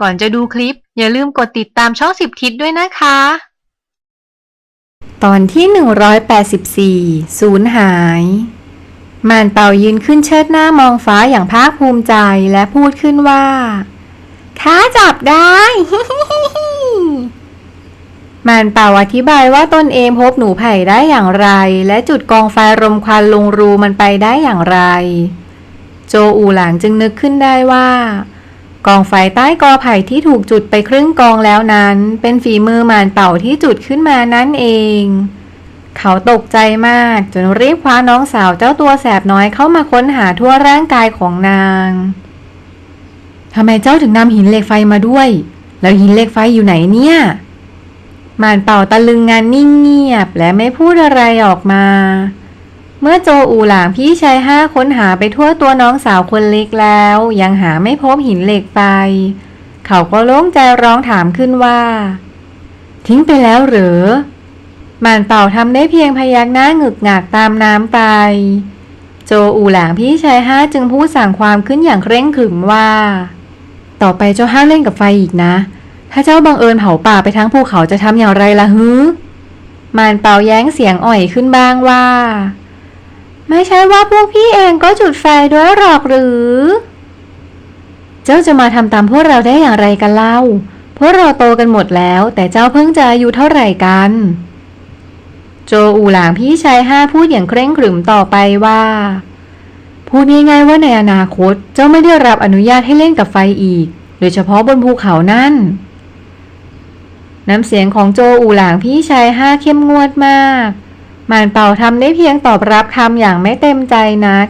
ก่อนจะดูคลิป อย่าลืมกดติดตามช่องสิบทิศด้วยนะคะ ตอนที่ 184สูญหาย มานเป่ายืนขึ้นเชิดหน้ามองฟ้าอย่างภาคภูมิใจและพูดขึ้นว่าข้าจับได้ มานเป่าอธิบายว่าตนเองพบหนูไผ่ได้อย่างไร และจุดกองไฟรมควันลงรูมันไปได้อย่างไร โจอูหลางจึงนึกขึ้นได้ว่า กองไฟใต้กอไผ่ที่ถูกจุดไปครึ่งกองแล้วนั้น เป็นฝีมือหมานเป่าที่จุดขึ้นมานั่นเอง เขาตกใจมากจนรีบคว้าน้องสาวเจ้าตัวแสบน้อยเข้ามาค้นหาทั่วร่างกายของนางทำไมเจ้าถึงนำหินเหล็กไฟมาด้วย แล้วหินเหล็กไฟอยู่ไหนเนี่ยหมานเป่าตะลึงงานนิ่งเงียบและไม่พูดอะไรออกมา เมื่อโจอูหลางพี่ชายห้าค้นหาไปทั่วตัวน้องสาวคนเล็กแล้ว ยังหาไม่พบหินเหล็กไฟ เขาก็โล่งใจร้องถามขึ้นว่า ทิ้งไปแล้วหรือหมานเป่าทำได้เพียงพยักหน้าหงึกหงักตามน้ำไป โจอูหลางพี่ชายห้าจึงพูดสั่งความขึ้นอย่างเคร่งขรึมว่า ต่อไปเจ้าห้ามเล่นกับไฟอีกนะ ถ้าเจ้าบังเอิญเผาป่าไปทั้งภูเขาจะทำอย่างไรล่ะฮึมานเป่าแย้งเสียงอ่อยขึ้นบ้างว่า ไม่ใช่ว่าพวกพี่เองก็จุดไฟด้วยหรอกหรือ เจ้าจะมาทำตามพวกเราได้อย่างไรกันเล่า พวกเราโตกันหมดแล้ว แต่เจ้าเพิ่งจะอายุเท่าไหร่กัน โจอูหลางพี่ชายห้าพูดอย่างเคร่งขรึมต่อไปว่า พูดง่ายๆว่าในอนาคต เจ้าไม่ได้รับอนุญาตให้เล่นกับไฟอีก โดยเฉพาะบนภูเขานั่น น้ำเสียงของโจอูหลางพี่ชายห้าเข้มงวดมาก มานเป่าทำได้เพียงตอบรับคำอย่างไม่เต็มใจนัก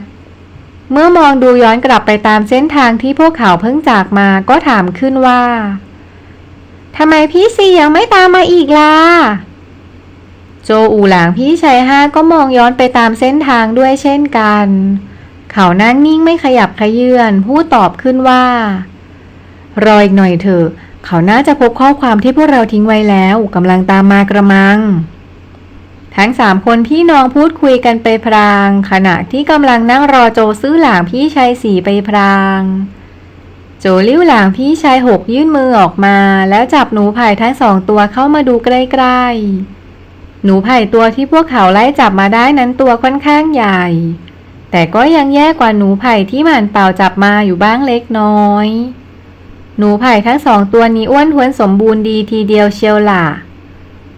เมื่อมองดูย้อนกลับไปตามเส้นทางที่พวกเขาเพิ่งจากมาก็ถามขึ้นว่าทำไมพี่ซียังไม่ตามมาอีกล่ะ โจอูหลางพี่ชายห้าก็มองย้อนไปตามเส้นทางด้วยเช่นกัน เขานั่งนิ่งไม่ขยับขยื่นพูดตอบขึ้นว่า รออีกหน่อยเถอะ เขาน่าจะพบข้อความที่พวกเราทิ้งไว้แล้วกำลังตามมากระมัง ทั้งสามคนพี่น้องพูดคุยกันไปพราง ขณะที่กำลังนั่งรอโจซื้อหลางพี่ชายสี่ไปพราง โจลิ้วหลางพี่ชายหกยื่นมือออกมา แล้วจับหนูไผ่ทั้งสองตัวเข้ามาดูใกล้ๆ หนูไผ่ตัวที่พวกเขาไล่จับมาได้นั้นตัวค่อนข้างใหญ่ แต่ก็ยังแย่กว่าหนูไผ่ที่หมันเป่าจับมาอยู่บ้างเล็กน้อย หนูไผ่ทั้งสองตัวนี้อ้วนท้วนสมบูรณ์ดีทีเดียวเชียวล่ะ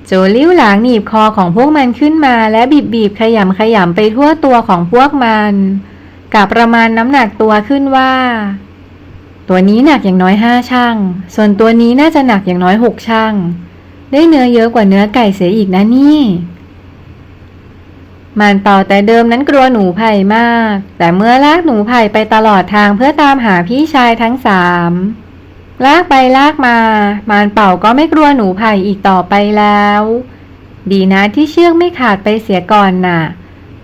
โจลิ้วหลางหนีบคอของพวกมันขึ้นมาและบีบบีบๆขยำขยำไปทั่วตัวของพวกมันกับประมาณน้ำหนักตัวขึ้นว่า ตัวนี้หนักอย่างน้อยห้าช่าง ส่วนตัวนี้น่าจะหนักอย่างน้อยหกช่าง ได้เนื้อเยอะกว่าเนื้อไก่เสียอีกนะนี่มานเป่าแต่เดิมนั้นกลัวหนูไผ่มาก แต่เมื่อลากหนูไผ่ไปตลอดทางเพื่อตามหาพี่ชายทั้งสาม ลากไปลากมา มานเป่าก็ไม่กลัวหนูไผ่อีกต่อไปแล้ว ดีนะที่เชือกไม่ขาดไปเสียก่อนน่ะ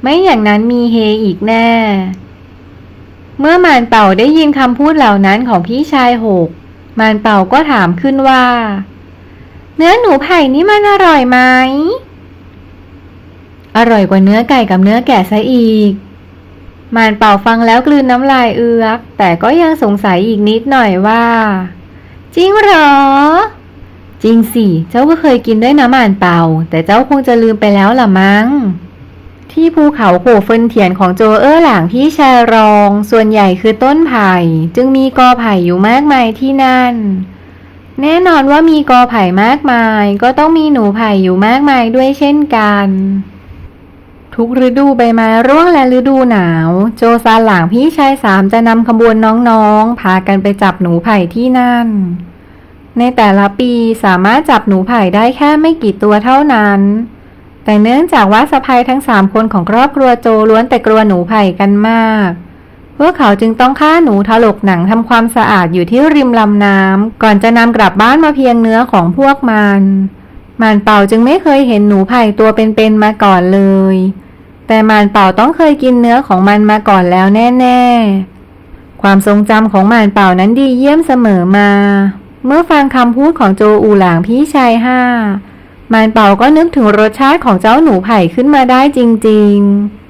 ไม่อย่างนั้นมีเฮอีกแน่ เมื่อมานเป่าได้ยินคำพูดเหล่านั้นของพี่ชายหก มานเป่าก็ถามขึ้นว่า เนื้อหนูไผ่นี่มันอร่อยไหม อร่อยกว่าเนื้อไก่กับเนื้อแกะซะอีกมานเป่าฟังแล้วกลืนน้ำลายเอือก แต่ก็ยังสงสัยอีกนิดหน่อยว่า จริงเหรอ จริงสิ เจ้าก็เคยกินด้วยน้ำมานเป่า แต่เจ้าคงจะลืมไปแล้วล่ะมั้ง ที่ภูเขาโขเฟินเถียนของโจเออร์หลางพี่ชายรอง ส่วนใหญ่คือต้นไผ่ จึงมีกอไผ่อยู่มากมายที่นั่น แน่นอนว่ามีกอไผ่มากมาย ก็ต้องมีหนูไผ่อยู่มากมายด้วยเช่นกันทุกฤดูใบไม้ร่วงและฤดูหนาว โจซาหลางพี่ชายสามจะนำขบวนน้องๆ พากันไปจับหนูไผ่ที่นั่น ในแต่ละปีสามารถจับหนูไผ่ได้แค่ไม่กี่ตัวเท่านั้น แต่เนื่องจากว่าสะพายทั้งสามคนของครอบครัวโจล้วนแต่กลัวหนูไผ่กันมาก พวกเขาจึงต้องฆ่าหนูถลกหนังทำความสะอาดอยู่ที่ริมลำน้ำก่อนจะนำกลับบ้านมาเพียงเนื้อของพวกมันมานเป่าจึงไม่เคยเห็นหนูไผ่ตัวเป็นๆมาก่อนเลย แต่มานเป่าต้องเคยกินเนื้อของมันมาก่อนแล้วแน่ ๆ ความทรงจำของมานเป่านั้นดีเยี่ยมเสมอมา เมื่อฟังคำพูดของโจอูหลางพี่ชายห้ามานเป่าก็นึกถึงรสชาติของเจ้าหนูไผ่ขึ้นมาได้จริง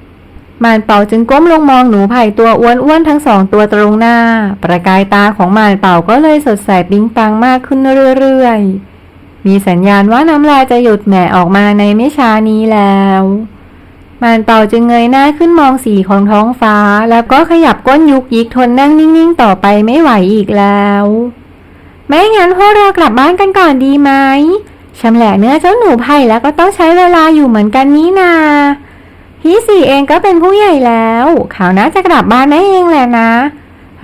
ๆ มานเป่าจึงก้มลงมองหนูไผ่ตัวอ้วนๆทั้งสองตัวตรงหน้า ประกายตาของมานเป่าก็เลยสดใสปิ๊งปังมากขึ้นเรื่อยๆ มีสัญญาณว่าน้ำลายจะหยุดแหม่ออกมาในไม่ช้านี้แล้วมานเป่าจึงเงยหน้าขึ้นมองสีของท้องฟ้า แล้วก็ขยับก้นยุกยิกทนนั่งนิ่งๆ ต่อไปไม่ไหวอีกแล้ว ไม่งั้นพวกเรากลับบ้านกันก่อนดีไหมชำแหละเนื้อเจ้าหนูไผ่แล้วก็ต้องใช้เวลาอยู่เหมือนกันนี่นาพี่สี่เองก็เป็นผู้ใหญ่แล้วเขาน่าจะกลับบ้านได้เองแหละนะ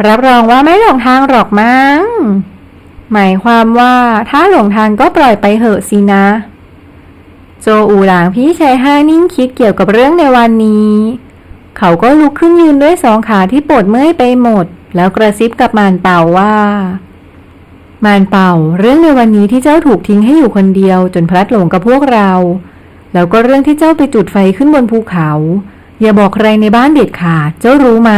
รับรองว่าไม่หลงทางหรอกมั้ง หมายความว่าถ้าหลงทางก็ปล่อยไปเหอะสินะ โจอูหลางพี่ชายห้านิ่งคิดเกี่ยวกับเรื่องในวันนี้ เขาก็ลุกขึ้นยืนด้วยสองขาที่ปวดเมื่อยไปหมด แล้วกระซิบกับมานเป่าว่า มานเป่า เรื่องในวันนี้ที่เจ้าถูกทิ้งให้อยู่คนเดียว จนพลัดหลงกับพวกเรา แล้วก็เรื่องที่เจ้าไปจุดไฟขึ้นบนภูเขา อย่าบอกใครในบ้านเด็ดขาดเจ้ารู้ไหม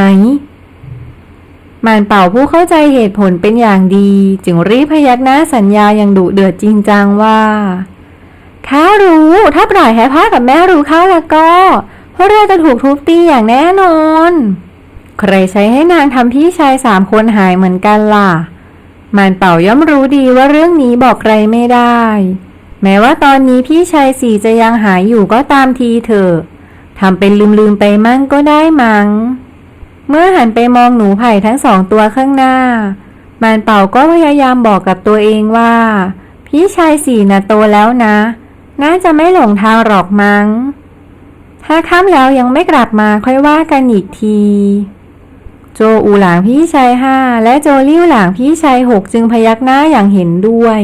มานเป่าผู้เข้าใจเหตุผลเป็นอย่างดี จึงรีบพยักหน้าสัญญาอย่างดุเดือดจริงจังว่าข้ารู้ถ้าปล่อยให้พ่อกับแม่รู้เข้าแล้วก็พวกเราจะถูกทุบตีอย่างแน่นอน ใครใช้ให้นางทำพี่ชายสามคนหายเหมือนกันล่ะ มานเป่าย่อมรู้ดีว่าเรื่องนี้บอกใครไม่ได้ แม้ว่าตอนนี้พี่ชายสี่จะยังหายอยู่ก็ตามทีเถอะทำเป็นลืมๆไปมั่งก็ได้มั้ง เมื่อหันไปมองหนูไผ่ทั้งสองตัวข้างหน้า มานเป่าก็พยายามบอกกับตัวเองว่า พี่ชายสี่น่ะโตแล้วนะ น่าจะไม่หลงทางหรอกมั้ง ถ้าค่ำแล้วยังไม่กลับมาค่อยว่ากันอีกที โจอูหลางพี่ชายห้าและโจลิ้วหลางพี่ชายหกจึงพยักหน้าอย่างเห็นด้วย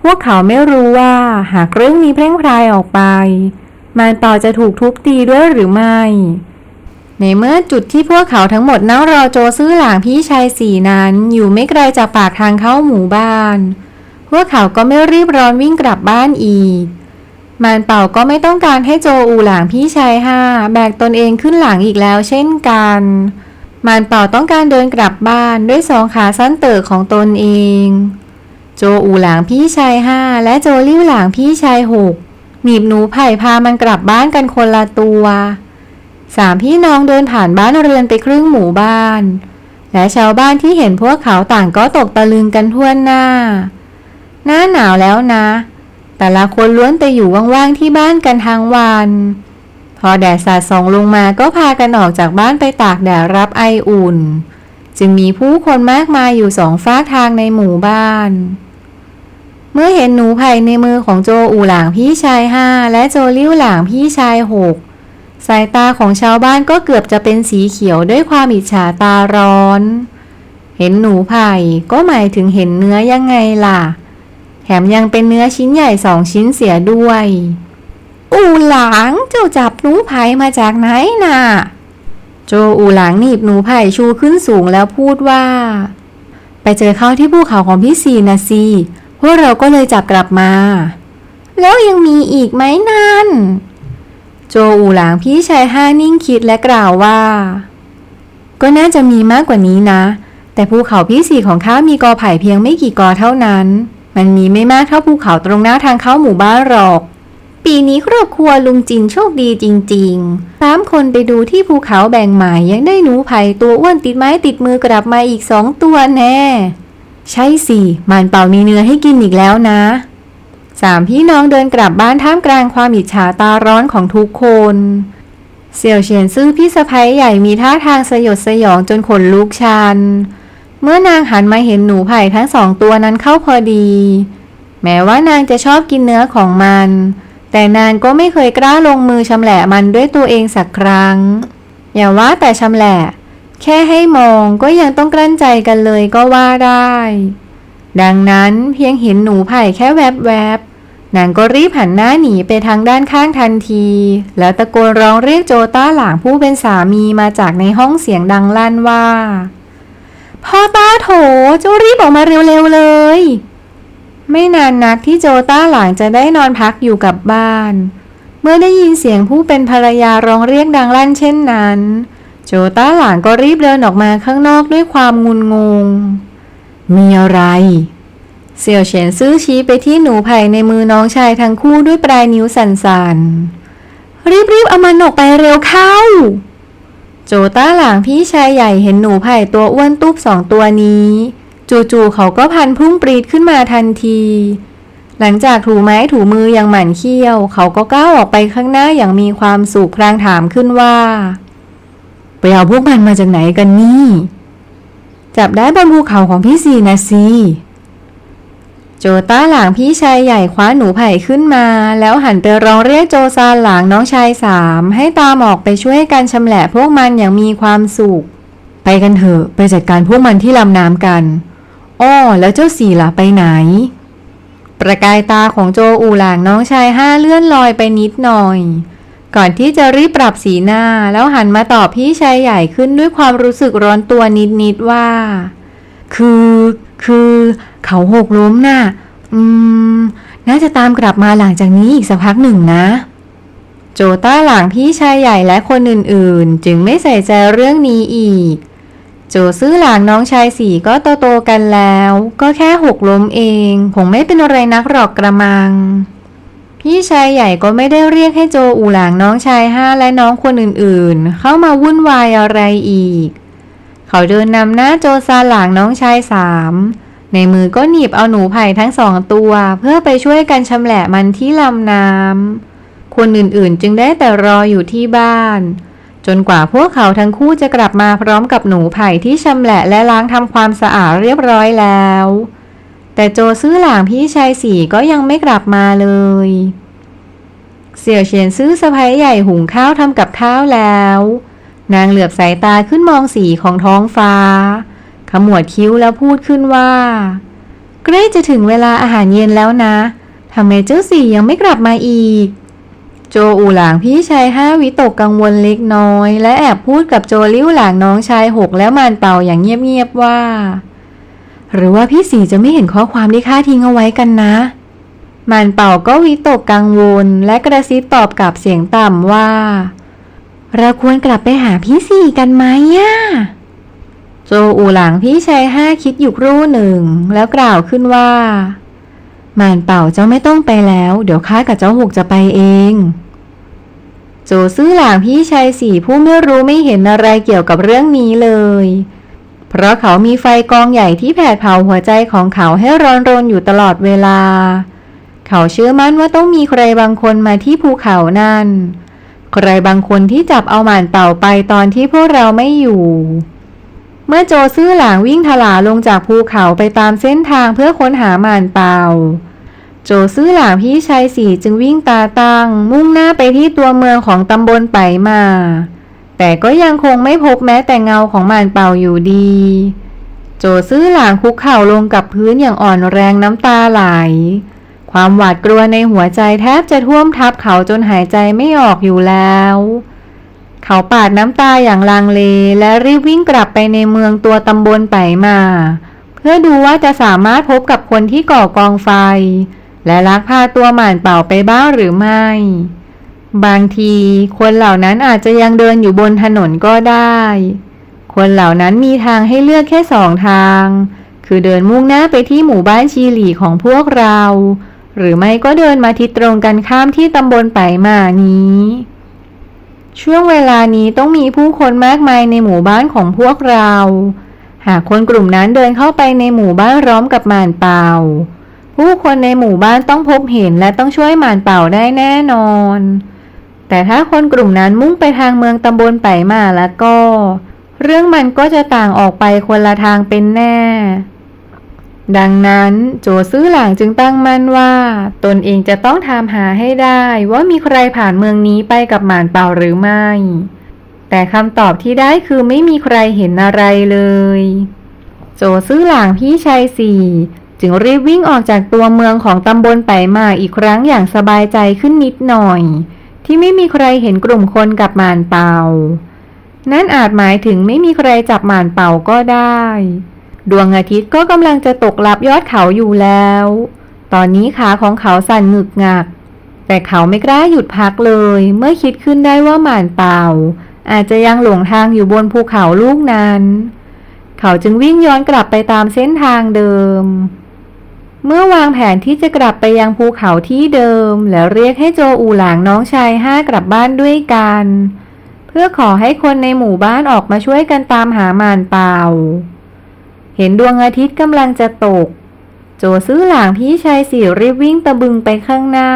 พวกเขาไม่รู้ว่าหากเรื่องนี้แพร่งพรายออกไปมานเป่าจะถูกทุบตีด้วยหรือไม่ ในเมื่อจุดที่พวกเขาทั้งหมดนั่งรอโจซื้อหลางพี่ชายสี่นั้นอยู่ไม่ไกลจากปากทางเข้าหมู่บ้าน พวกเขาก็ไม่รีบร้อนวิ่งกลับบ้านอีก มานเป่าก็ไม่ต้องการให้โจอูหลางพี่ชายห้าแบกตนเองขึ้นหลังอีกแล้วเช่นกัน มานเป่าต้องการเดินกลับบ้านด้วยสองขาสั้นเติกของตนเอง โจอูหลางพี่ชายห้าและโจลิ้วหลางพี่ชายหกหนีบหนูไผ่พามันกลับบ้านกันคนละตัวสามพี่น้องเดินผ่านบ้านเรือนไปครึ่งหมู่บ้าน และชาวบ้านที่เห็นพวกเขาต่างก็ตกตะลึงกันทั่วหน้า หน้าหนาวแล้วนะ แต่ละคนล้วนไปอยู่ว่างๆที่บ้านกันทั้งวัน พอแดดสาดส่องลงมาก็พากันออกจากบ้านไปตากแดดรับไออุ่น จึงมีผู้คนมากมายอยู่สองฝากทางในหมู่บ้าน เมื่อเห็นหนูไผ่ในมือของโจอูหลางพี่ชายห้าและโจลิ้วหลางพี่ชายหกสายตาของชาวบ้านก็เกือบจะเป็นสีเขียวด้วยความอิจฉาตาร้อน เห็นหนูไผ่ก็หมายถึงเห็นเนื้อยังไงล่ะ แถมยังเป็นเนื้อชิ้นใหญ่สองชิ้นเสียด้วย อูหลางเจ้าจับหนูไผ่มาจากไหนน่ะ โจอูหลางหนีบหนูไผ่ชูขึ้นสูงแล้วพูดว่า ไปเจอเข้าที่ภูเขาของพี่ซีนะสิพวกเราก็เลยจับกลับมา แล้วยังมีอีกไหมนั่น โจอูหลางพี่ชายห้านิ่งคิดและกล่าวว่า ก็น่าจะมีมากกว่านี้นะ แต่ภูเขาพี่สีของข้ามีกอไผ่เพียงไม่กี่กอเท่านั้น มันมีไม่มากเท่าภูเขาตรงหน้าทางเข้าหมู่บ้านหรอก ปีนี้ครอบครัวลุงจินโชคดีจริงๆสามคนไปดูที่ภูเขาแบ่งหมายยังได้หนูไผ่ตัวอ้วนติดไม้ติดมือกลับมาอีกสองตัวแน่ ใช่สิมันเป่ามีเนื้อให้กินอีกแล้วนะสามพี่น้องเดินกลับบ้านท่ามกลางความอิจฉาตาร้อนของทุกคนเสี่ยวเฉียนซื่อพี่สะพ้ยใหญ่มีท่าทางสยดสยองจนขนลุกชัน เมื่อนางหันมาเห็นหนูไผ่ทั้งสองตัวนั้นเข้าพอดี แม้ว่านางจะชอบกินเนื้อของมัน แต่นางก็ไม่เคยกล้าลงมือชำแหละมันด้วยตัวเองสักครั้ง อย่าว่าแต่ชำแหละ แค่ให้มองก็ยังต้องกลั้นใจกันเลยก็ว่าได้ ดังนั้นเพียงเห็นหนูไผ่แค่แวบๆนางก็รีบหันหน้าหนีไปทางด้านข้างทันที แล้วตะโกนร้องเรียกโจต้าหลางผู้เป็นสามีมาจากในห้องเสียงดังลั่นว่า พ่อต้าโถเจ้ารีบออกมาเร็วๆเลย ไม่นานนักที่โจต้าหลางจะได้นอนพักอยู่กับบ้าน เมื่อได้ยินเสียงผู้เป็นภรรยาร้องเรียกดังลั่นเช่นนั้น โจต้าหลางก็รีบเดินออกมาข้างนอกด้วยความงุนงง มีอะไรเสี่ยวเฉียนซื่อชี้ไปที่หนูไผ่ในมือน้องชายทั้งคู่ด้วยปลายนิ้วสันส่นๆรีบๆเอามันออกไปเร็วเข้า โจต้าหลางพี่ชายใหญ่เห็นหนูไผ่ตัวอ้วนตุ๊บสองตัวนี้ จู่ๆเขาก็พันพุ่งปรีดขึ้นมาทันที หลังจากถูไม้ถูมืออย่างหมั่นเคี้ยว เขาก็ก้าวออกไปข้างหน้าอย่างมีความสุขพลางถามขึ้นว่า ไปเอาพวกมันมาจากไหนกันนี่ จับได้บนภูเขาของพี่สีนะสิโจต้าหลางพี่ชายใหญ่คว้าหนูไผ่ขึ้นมา แล้วหันไปร้องเรียกโจซานหลางน้องชายสามให้ตามออกไปช่วยกันชำแหละพวกมันอย่างมีความสุข ไปกันเถอะไปจัดการพวกมันที่ลำน้ำกัน อ้อแล้วเจ้าสี่ล่ะไปไหน ประกายตาของโจอูหลางน้องชายห้าเลื่อนลอยไปนิดหน่อย ก่อนที่จะรีบปรับสีหน้าแล้วหันมาตอบพี่ชายใหญ่ขึ้นด้วยความรู้สึกร้อนตัวนิดๆว่า คือ คือ เขาหกล้มน่ะ อืม น่าจะตามกลับมาหลังจากนี้อีกสักพักหนึ่งนะโจต้าหลังพี่ชายใหญ่และคนอื่นๆ จึงไม่ใส่ใจเรื่องนี้อีก โจซื้อหลางน้องชายสี่ก็โตๆกันแล้ว ก็แค่หกล้มเอง คงไม่เป็นอะไรนักหรอกกระมัง พี่ชายใหญ่ก็ไม่ได้เรียกให้โจอู่หลางน้องชายห้าและน้องคนอื่นๆ เข้ามาวุ่นวายอะไรอีก เขาเดินนำหน้าโจซาหลางน้องชายสามในมือก็หนีบเอาหนูไผ่ทั้งสองตัว เพื่อไปช่วยกันชำแหละมันที่ลำน้ำคนอื่นๆ จึงได้แต่รออยู่ที่บ้าน จนกว่าพวกเขาทั้งคู่จะกลับมาพร้อมกับหนูไผ่ที่ชำแหละและล้างทำความสะอาดเรียบร้อยแล้ว แต่โจซื้อหลางพี่ชายสี่ก็ยังไม่กลับมาเลย เสี่ยวเฉียนซื้อสะพ้ยใหญ่หุงข้าวทำกับข้าวแล้ว นางเหลือบสายตาขึ้นมองสีของท้องฟ้า ขมวดคิ้วแล้วพูดขึ้นว่า ใกล้จะถึงเวลาอาหารเย็นแล้วนะทำไมเจ้าสี่ยังไม่กลับมาอีก โจอู่หลางพี่ชายห้าวิตกกังวลเล็กน้อย และแอบพูดกับโจลิ้วหลางน้องชายหกแล้วมานเป่าอย่างเงียบๆว่า หรือว่าพี่สีจะไม่เห็นข้อความที่ข้าทิ้งเอาไว้กันนะ มานเป่าก็วิตกกังวล และกระซิบตอบกลับเสียงต่ำว่า เราควรกลับไปหาพี่สี่กันไหมย่ะโจอู่หลังพี่ชายห้าคิดอยู่ครู่หนึ่ง แล้วกล่าวขึ้นว่า มานเป่าเจ้าไม่ต้องไปแล้ว เดี๋ยวข้ากับเจ้าหกจะไปเอง โจซื่อหลางพี่ชายสี่ผู้ไม่รู้ไม่เห็นอะไรเกี่ยวกับเรื่องนี้เลย เพราะเขามีไฟกองใหญ่ที่แผดเผาหัวใจของเขาให้ร้อนรนอยู่ตลอดเวลา เขาเชื่อมั่นว่าต้องมีใครบางคนมาที่ภูเขานั่น ใครบางคนที่จับเอาหมานเป่าไปตอนที่พวกเราไม่อยู่ เมื่อโจซื่อหลางวิ่งถลาลงจากภูเขาไปตามเส้นทางเพื่อค้นหาหมานเป่าโจซื่อหลางพี่ชายสี่จึงวิ่งตาตั้งมุ่งหน้าไปที่ตัวเมืองของตำบลไปมา แต่ก็ยังคงไม่พบแม้แต่เงาของหมานเป่าอยู่ดี โจซื่อหลางคุกเข่าลงกับพื้นอย่างอ่อนแรงน้ำตาไหล ความหวาดกลัวในหัวใจแทบจะท่วมทับเขาจนหายใจไม่ออกอยู่แล้ว เขาปาดน้ำตาอย่างลังเลและรีบวิ่งกลับไปในเมืองตัวตำบลไปมา เพื่อดูว่าจะสามารถพบกับคนที่ก่อกองไฟ และลักพาตัวหม่านเป่าไปบ้างหรือไม่ บางทีคนเหล่านั้นอาจจะยังเดินอยู่บนถนนก็ได้ คนเหล่านั้นมีทางให้เลือกแค่สองทาง คือเดินมุ่งหน้าไปที่หมู่บ้านชีหลีของพวกเรา หรือไม่ก็เดินมาทิศตรงกันข้ามที่ตำบลไปมานี้ ช่วงเวลานี้ต้องมีผู้คนมากมายในหมู่บ้านของพวกเรา หากคนกลุ่มนั้นเดินเข้าไปในหมู่บ้านร้อมกับหมานเป่า ผู้คนในหมู่บ้านต้องพบเห็นและต้องช่วยหมานเป่าได้แน่นอน แต่ถ้าคนกลุ่มนั้นมุ่งไปทางเมืองตำบลไปมาแล้วก็ เรื่องมันก็จะต่างออกไปคนละทางเป็นแน่ ดังนั้นโจซื้อหลางจึงตั้งมั่นว่า ตนเองจะต้องทำหาให้ได้ว่ามีใครผ่านเมืองนี้ไปกับหมานเป่าหรือไม่ แต่คำตอบที่ได้คือไม่มีใครเห็นอะไรเลย โจซื้อหลางพี่ชายสี่จึงรีบวิ่งออกจากตัวเมืองของตำบลไปมาอีกครั้งอย่างสบายใจขึ้นนิดหน่อย ที่ไม่มีใครเห็นกลุ่มคนกับหมานเป่า นั่นอาจหมายถึงไม่มีใครจับหมานเป่าก็ได้ ดวงอาทิตย์ก็กำลังจะตกลับยอดเขาอยู่แล้ว ตอนนี้ขาของเขาสั่นหงึกงัก แต่เขาไม่กล้าหยุดพักเลย เมื่อคิดขึ้นได้ว่าหมานเป่า อาจจะยังหลงทางอยู่บนภูเขาลูกนั้น เขาจึงวิ่งย้อนกลับไปตามเส้นทางเดิม เมื่อวางแผนที่จะกลับไปยังภูเขาที่เดิม แล้วเรียกให้โจอูหลางน้องชายห้ากลับบ้านด้วยกัน เพื่อขอให้คนในหมู่บ้านออกมาช่วยกันตามหาหมานเป่า เห็นดวงอาทิตย์กำลังจะตก โจซื้อหลางพี่ชายสี่รีบวิ่งตะบึงไปข้างหน้า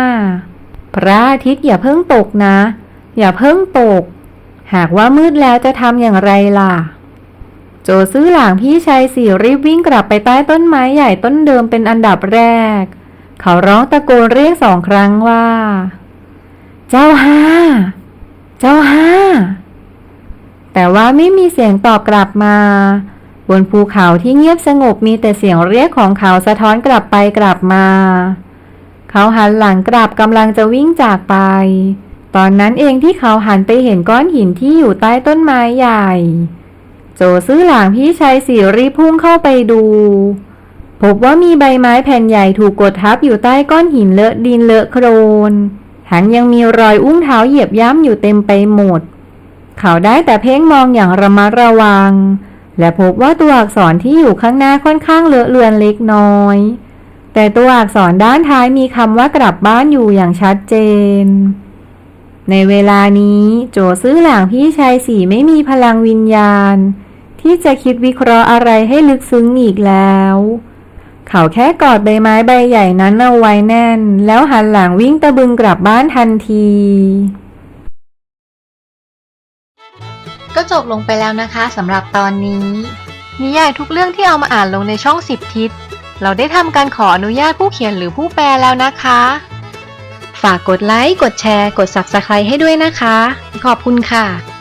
พระอาทิตย์อย่าเพิ่งตกนะ อย่าเพิ่งตก หากว่ามืดแล้วจะทำอย่างไรล่ะ โจซื้อหลางพี่ชายสี่รีบวิ่งกลับไปใต้ต้นไม้ใหญ่ต้นเดิมเป็นอันดับแรก เขาร้องตะโกนเรียกสองครั้งว่า เจ้าห้า เจ้าห้าแต่ว่าไม่มีเสียงตอบกลับมา บนภูเขาที่เงียบสงบมีแต่เสียงเรียกของเขาสะท้อนกลับไปกลับมา เขาหันหลังกลับกำลังจะวิ่งจากไป ตอนนั้นเองที่เขาหันไปเห็นก้อนหินที่อยู่ใต้ต้นไม้ใหญ่ โจซื้อหลางพี่ชายสี่รีพุ่งเข้าไปดู พบว่ามีใบไม้แผ่นใหญ่ถูกกดทับอยู่ใต้ก้อนหินเลอะดินเลอะโครนทั้งยังมีรอยอุ้งเท้าเหยียบย่ำอยู่เต็มไปหมด เขาได้แต่เพ่งมองอย่างระมัดระวัง และพบว่าตัวอักษรที่อยู่ข้างหน้าค่อนข้างเลอะเลือนเล็กน้อย แต่ตัวอักษรด้านท้ายมีคำว่ากลับบ้านอยู่อย่างชัดเจน ในเวลานี้ โจซื้อหลางพี่ชายสี่ไม่มีพลังวิญญาณ ที่จะคิดวิเคราะห์อะไรให้ลึกซึ้งอีกแล้ว เขาแค่กอดใบไม้ใบใหญ่นั้นเอาไว้แน่น แล้วหันหลังวิ่งตะบึงกลับบ้านทันที ก็จบลงไปแล้วนะคะสำหรับตอนนี้ นิยายทุกเรื่องที่เอามาอ่านลงในช่อง 10 ทิศ เราได้ทำการขออนุญาตผู้เขียนหรือผู้แปลแล้วนะคะ ฝากกดไลค์ กดแชร์ กด Subscribe ให้ด้วยนะคะ ขอบคุณค่ะ